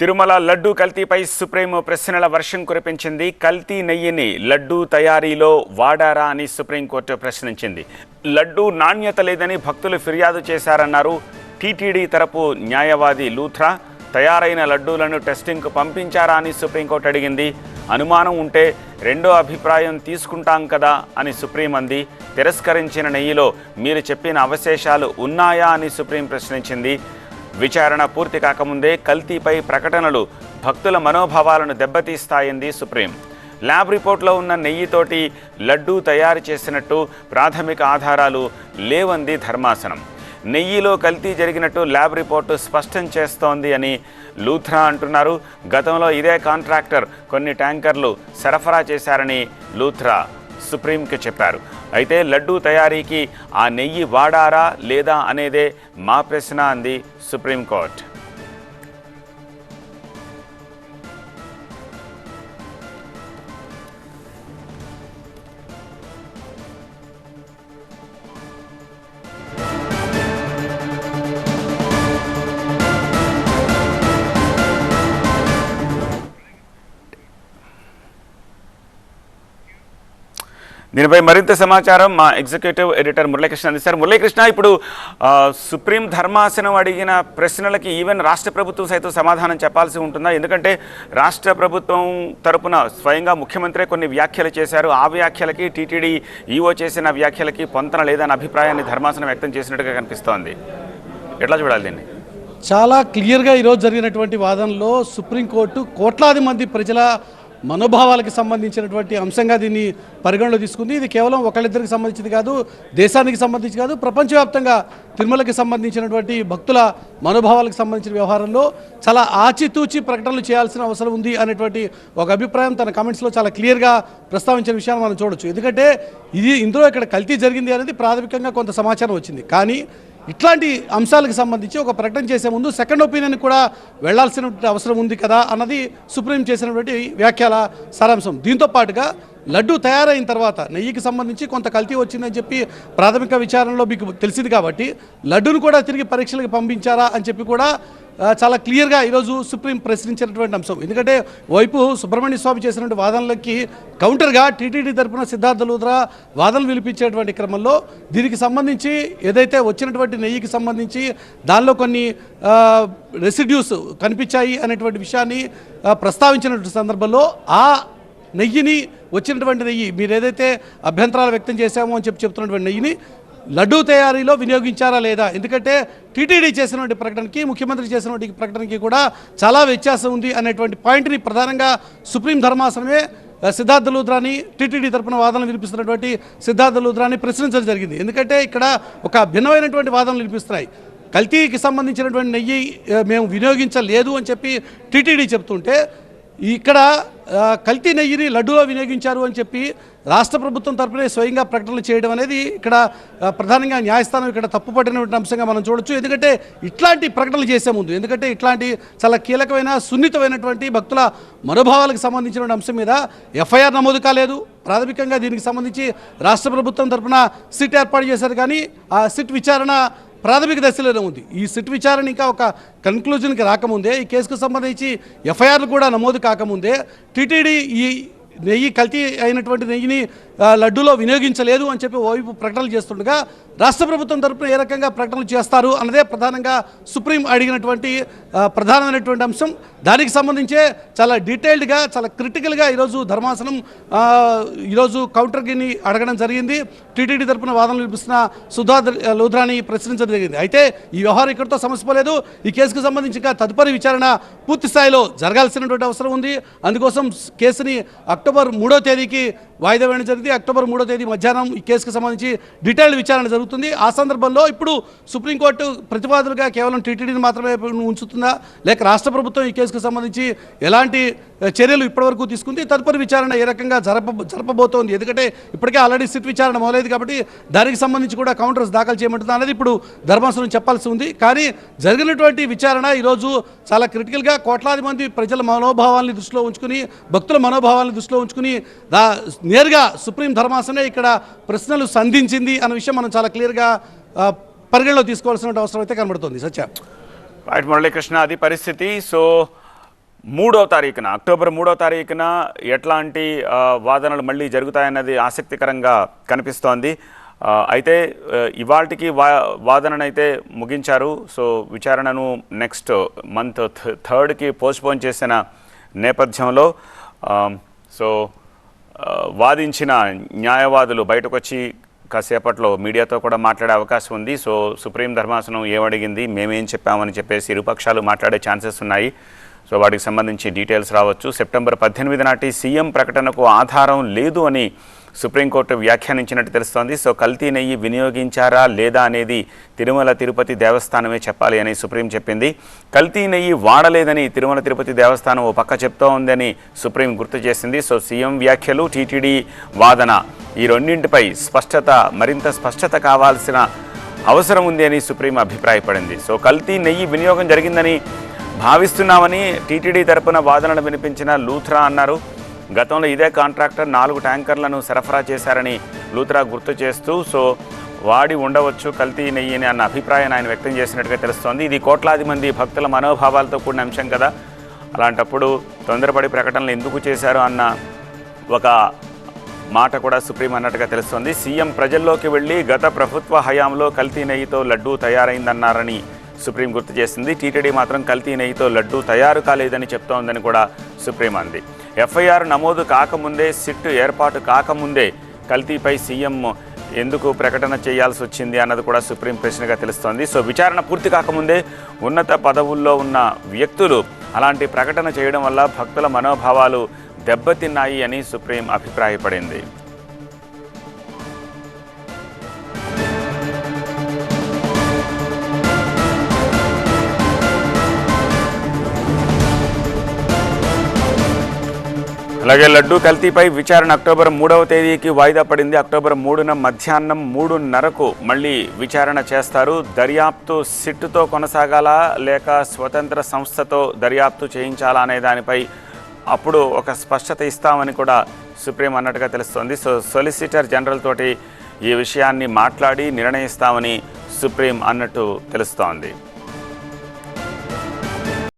Tirumala laddu కల్తీపై supreme ప్రశ్నల వర్షం కురిపించింది. కల్తీ నెయ్యిని లడ్డూ తయారీలో వాడారా అని సుప్రీంకోర్టు ప్రశ్నించింది. లడ్డూ నాణ్యత లేదని భక్తులు ఫిర్యాదు చేశారన్నారు. టీటీడీ తరపు న్యాయవాది లూథ్రా తయారైన లడ్డూలను టెస్టింగ్కు పంపించారా అని సుప్రీంకోర్టు అడిగింది. అనుమానం ఉంటే రెండో అభిప్రాయం తీసుకుంటాం కదా అని సుప్రీం అంది. తిరస్కరించిన నెయ్యిలో మీరు చెప్పిన అవశేషాలు ఉన్నాయా అని సుప్రీం ప్రశ్నించింది. విచారణ పూర్తి కాకముందే కల్తీపై ప్రకటనలు భక్తుల మనోభావాలను దెబ్బతీస్తాయింది సుప్రీం. ల్యాబ్ రిపోర్ట్లో ఉన్న నెయ్యితోటి లడ్డూ తయారు చేసినట్టు ప్రాథమిక ఆధారాలు లేవంది ధర్మాసనం. నెయ్యిలో కల్తీ జరిగినట్టు ల్యాబ్ రిపోర్టు స్పష్టం చేస్తోంది అని లూథ్రా అంటున్నారు. గతంలో ఇదే కాంట్రాక్టర్ కొన్ని ట్యాంకర్లు సరఫరా చేశారని లూథ్రా సుప్రీంకి చెప్పారు. అయితే లడ్డూ తయారీకి ఆ నెయ్యి వాడారా లేదా అనేదే మా ప్రశ్న అంది సుప్రీంకోర్టు. దీనిపై మరింత సమాచారం మా ఎగ్జిక్యూటివ్ ఎడిటర్ మురళీకృష్ణ అందిస్తారు. మురళీకృష్ణ ఇప్పుడు సుప్రీం ధర్మాసనం అడిగిన ప్రశ్నలకి ఈవెన్ రాష్ట్ర ప్రభుత్వం సైతం సమాధానం చెప్పాల్సి ఉంటుందా? ఎందుకంటే రాష్ట్ర ప్రభుత్వం తరపున స్వయంగా ముఖ్యమంత్రి కొన్ని వ్యాఖ్యలు చేశారు. ఆ వ్యాఖ్యలకి టీటీడీ ఈఓ చేసిన వ్యాఖ్యలకి పొంతన లేదన్న అభిప్రాయాన్ని ధర్మాసనం వ్యక్తం చేసినట్టుగా కనిపిస్తోంది. ఎట్లా చూడాలి దీన్ని? చాలా క్లియర్గా ఈరోజు జరిగినటువంటి వాదనలో సుప్రీంకోర్టు కోట్లాది మంది ప్రజల మనోభావాలకు సంబంధించినటువంటి అంశంగా దీన్ని పరిగణలో తీసుకుంది. ఇది కేవలం ఒకళ్ళిద్దరికి సంబంధించింది కాదు దేశానికి సంబంధించి కాదు ప్రపంచవ్యాప్తంగా తిరుమలకి సంబంధించినటువంటి భక్తుల మనోభావాలకు సంబంధించిన వ్యవహారంలో చాలా ఆచితూచి ప్రకటనలు చేయాల్సిన అవసరం ఉంది అనేటువంటి ఒక అభిప్రాయం తన కమెంట్స్లో చాలా క్లియర్గా ప్రస్తావించిన విషయాన్ని మనం చూడొచ్చు. ఎందుకంటే ఇది ఇందులో ఇక్కడ కల్తీ జరిగింది అనేది ప్రాథమికంగా కొంత సమాచారం వచ్చింది. కానీ ఇట్లాంటి అంశాలకు సంబంధించి ఒక ప్రకటన చేసే ముందు సెకండ్ ఒపీనియన్ కూడా వెళ్ళాల్సిన అవసరం ఉంది కదా అన్నది సుప్రీం చేసినటువంటి వ్యాఖ్యల సారాంశం. దీంతో పాటుగా లడ్డు తయారైన తర్వాత నెయ్యికి సంబంధించి కొంత కల్తీ వచ్చిందని చెప్పి ప్రాథమిక విచారణలో మీకు తెలిసింది కాబట్టి లడ్డును కూడా తిరిగి పరీక్షలకు పంపించారా అని చెప్పి కూడా చాలా క్లియర్గా ఈరోజు సుప్రీం ప్రశ్నించినటువంటి అంశం. ఎందుకంటే వైపు సుబ్రహ్మణ్య స్వామి చేసినటువంటి వాదనలకి కౌంటర్గా టీటీడీ తరపున సిద్ధార్థ లూద్రా వాదనలు వినిపించేటువంటి క్రమంలో దీనికి సంబంధించి ఏదైతే వచ్చినటువంటి నెయ్యికి సంబంధించి దానిలో కొన్ని రెసిడ్యూస్ కనిపించాయి అనేటువంటి విషయాన్ని ప్రస్తావించినటువంటి సందర్భంలో ఆ నెయ్యిని వచ్చినటువంటి నెయ్యి మీరు ఏదైతే అభ్యంతరాలు వ్యక్తం చేశామో అని చెప్పి చెప్తున్నటువంటి నెయ్యిని లడ్డూ తయారీలో వినియోగించారా లేదా? ఎందుకంటే టీటీడీ చేసినటువంటి ప్రకటనకి ముఖ్యమంత్రి చేసినటువంటి ప్రకటనకి కూడా చాలా వ్యత్యాసం ఉంది అనేటువంటి పాయింట్ని ప్రధానంగా సుప్రీం ధర్మాసనమే సిద్ధార్థ లూద్రాని టీటీడీ తరపున వాదనలు వినిపిస్తున్నటువంటి సిద్ధార్థ లూద్రాని ప్రశ్నించడం జరిగింది. ఎందుకంటే ఇక్కడ ఒక భిన్నమైనటువంటి వాదనలు వినిపిస్తున్నాయి. కల్తీకి సంబంధించినటువంటి నెయ్యి మేము వినియోగించలేదు అని చెప్పి టీటీడీ చెప్తుంటే ఇక్కడ కల్తీ నెయ్యిని లడ్డూలో వినియోగించారు అని చెప్పి రాష్ట్ర ప్రభుత్వం తరపునే స్వయంగా ప్రకటనలు చేయడం అనేది ఇక్కడ ప్రధానంగా న్యాయస్థానం ఇక్కడ తప్పుపట్టినటువంటి అంశంగా మనం చూడొచ్చు. ఎందుకంటే ఇట్లాంటి ప్రకటనలు చేసే ముందు ఎందుకంటే ఇట్లాంటి చాలా కీలకమైన సున్నితమైనటువంటి భక్తుల మనోభావాలకు సంబంధించిన అంశం మీద ఎఫ్ఐఆర్ నమోదు కాలేదు. ప్రాథమికంగా దీనికి సంబంధించి రాష్ట్ర ప్రభుత్వం తరపున సిట్ ఏర్పాటు చేశారు కానీ ఆ సిట్ విచారణ ప్రాథమిక దశలోనే ఉంది. ఈ సిట్ విచారణ ఇంకా ఒక కన్క్లూజన్కి రాకముందే ఈ కేసుకు సంబంధించి ఎఫ్ఐఆర్లు కూడా నమోదు కాకముందే టీటీడీ ఈ నెయ్యి కల్తీ అయినటువంటి నెయ్యిని లడ్డూలో వినియోగించలేదు అని చెప్పి ఓవైపు ప్రకటనలు చేస్తుండగా రాష్ట్ర ప్రభుత్వం తరపున ఏ రకంగా ప్రకటనలు చేస్తారు అన్నదే ప్రధానంగా సుప్రీం అడిగినటువంటి ప్రధానమైనటువంటి అంశం. దానికి సంబంధించే చాలా డీటెయిల్డ్గా చాలా క్రిటికల్గా ఈరోజు ధర్మాసనం ఈరోజు ఈరోజు కౌంటర్ని అడగడం జరిగింది. టీటీడీ తరపున వాదనలు వినిపిస్తున్న సుధా లూధ్రాని ప్రశ్నించడం జరిగింది. అయితే ఈ వ్యవహారం ఇక్కడితో సమస్యపోలేదు. ఈ కేసుకు సంబంధించి ఇంకా తదుపరి విచారణ పూర్తి స్థాయిలో జరగాల్సినటువంటి అవసరం ఉంది. అందుకోసం కేసుని అక్టోబర్ మూడో తేదీకి వాయిదా వేయడం జరిగింది. అక్టోబర్ మూడో తేదీ మధ్యాహ్నం ఈ కేసుకు సంబంధించి డీటెయిల్డ్ విచారణ జరుగుతుంది. ఆ సందర్భంలో ఇప్పుడు సుప్రీంకోర్టు ప్రతిపాదనగా కేవలం టీటీడీని మాత్రమే ఉంచుతుందా? లేక రాష్ట్ర ప్రభుత్వం ఈ కేసుకు సంబంధించి ఎలాంటి చర్యలు ఇప్పటివరకు తీసుకుంది? తదుపరి విచారణ ఏ రకంగా జరప జరపబోతోంది? ఎందుకంటే ఇప్పటికే ఆల్రెడీ సిట్ విచారణ మొదలైంది కాబట్టి దానికి సంబంధించి కూడా కౌంటర్స్ దాఖలు చేయమంటుంది అనేది ఇప్పుడు ధర్మాసనం చెప్పాల్సి ఉంది. కానీ జరిగినటువంటి విచారణ ఈరోజు చాలా క్రిటికల్గా కోట్లాది మంది ప్రజల మనోభావాల్ని దృష్టిలో ఉంచుకుని భక్తుల మనోభావాలను దృష్టిలో ఉంచుకుని దా నేరుగా సుప్రీం ధర్మాసనే ఇక్కడ ప్రశ్నలు సంధించింది అన్న విషయం మనం చాలా క్లియర్గా పరిగణలో తీసుకోవాల్సిన అవసరం అయితే కనబడుతుంది. సత్య. రైట్ మురళీకృష్ణ అది పరిస్థితి. సో మూడో తారీఖున అక్టోబర్ మూడో తారీఖున ఎట్లాంటి వాదనలు మళ్ళీ జరుగుతాయన్నది ఆసక్తికరంగా కనిపిస్తోంది. అయితే ఇవాళకి వా వాదననైతే ముగించారు. సో విచారణను నెక్స్ట్ మంత్ థర్డ్కి పోస్ట్పోన్ చేసిన నేపథ్యంలో సో వాదించిన న్యాయవాదులు బయటకు వచ్చి కాసేపట్లో మీడియాతో కూడా మాట్లాడే అవకాశం ఉంది. సో సుప్రీం ధర్మాసనం ఏమడిగింది మేమేం చెప్పామని చెప్పేసి ఇరుపక్షాలు మాట్లాడే ఛాన్సెస్ ఉన్నాయి. సో వాటికి సంబంధించి డీటెయిల్స్ రావచ్చు. సెప్టెంబర్ పద్దెనిమిది నాటి సీఎం ప్రకటనకు ఆధారం లేదు అని సుప్రీంకోర్టు వ్యాఖ్యానించినట్టు తెలుస్తోంది. సో కల్తీ నెయ్యి వినియోగించారా లేదా అనేది తిరుమల తిరుపతి దేవస్థానమే చెప్పాలి అని సుప్రీం చెప్పింది. కల్తీ నెయ్యి వాడలేదని తిరుమల తిరుపతి దేవస్థానం ఓ పక్క చెప్తూ ఉందని సుప్రీం గుర్తు చేసింది. సో సీఎం వ్యాఖ్యలు టీటీడీ వాదన ఈ రెండింటిపై స్పష్టత మరింత స్పష్టత కావాల్సిన అవసరం ఉంది అని సుప్రీం అభిప్రాయపడింది. సో కల్తీ నెయ్యి వినియోగం జరిగిందని భావిస్తున్నామని టీటీడీ తరపున వాదనలు వినిపించిన లూథ్రా అన్నారు. గతంలో ఇదే కాంట్రాక్టర్ నాలుగు ట్యాంకర్లను సరఫరా చేశారని లూత్రా గుర్తు చేస్తూ సో వాడి ఉండవచ్చు కల్తీ నెయ్యిని అన్న అభిప్రాయాన్ని ఆయన వ్యక్తం చేసినట్టుగా తెలుస్తోంది. ఇది కోట్లాది మంది భక్తుల మనోభావాలతో కూడిన అంశం కదా. అలాంటప్పుడు తొందరపడి ప్రకటనలు ఎందుకు చేశారు అన్న ఒక మాట కూడా సుప్రీం అన్నట్టుగా తెలుస్తోంది. సీఎం ప్రజల్లోకి వెళ్ళి గత ప్రభుత్వ హయాంలో కల్తీ నెయ్యితో లడ్డూ తయారైందన్నారని సుప్రీం గుర్తు చేసింది. టీటీడీ మాత్రం కల్తీ నెయ్యితో లడ్డూ తయారు కాలేదని చెప్తోందని కూడా సుప్రీం అంది. ఎఫ్ఐఆర్ నమోదు కాకముందే సిట్ ఏర్పాటు కాకముందే కల్తీపై సీఎం ఎందుకు ప్రకటన చేయాల్సి వచ్చింది అన్నది కూడా సుప్రీం ప్రశ్నగా తెలుస్తోంది. సో విచారణ పూర్తి కాకముందే ఉన్నత పదవుల్లో ఉన్న వ్యక్తులు అలాంటి ప్రకటన చేయడం వల్ల భక్తుల మనోభావాలు దెబ్బతిన్నాయి అని సుప్రీం అభిప్రాయపడింది. అలాగే లడ్డూ కల్తీపై విచారణ అక్టోబర్ మూడవ తేదీకి వాయిదా పడింది. అక్టోబర్ మూడున మధ్యాహ్నం మూడున్నరకు మళ్ళీ విచారణ చేస్తారు. దర్యాప్తు సిట్టుతో కొనసాగాలా లేక స్వతంత్ర సంస్థతో దర్యాప్తు చేయించాలా అనే దానిపై అప్పుడు ఒక స్పష్టత ఇస్తామని కూడా సుప్రీం అన్నట్టుగా తెలుస్తోంది. సో సొలిసిటర్ జనరల్ తోటి ఈ విషయాన్ని మాట్లాడి నిర్ణయిస్తామని సుప్రీం అన్నట్టు తెలుస్తోంది.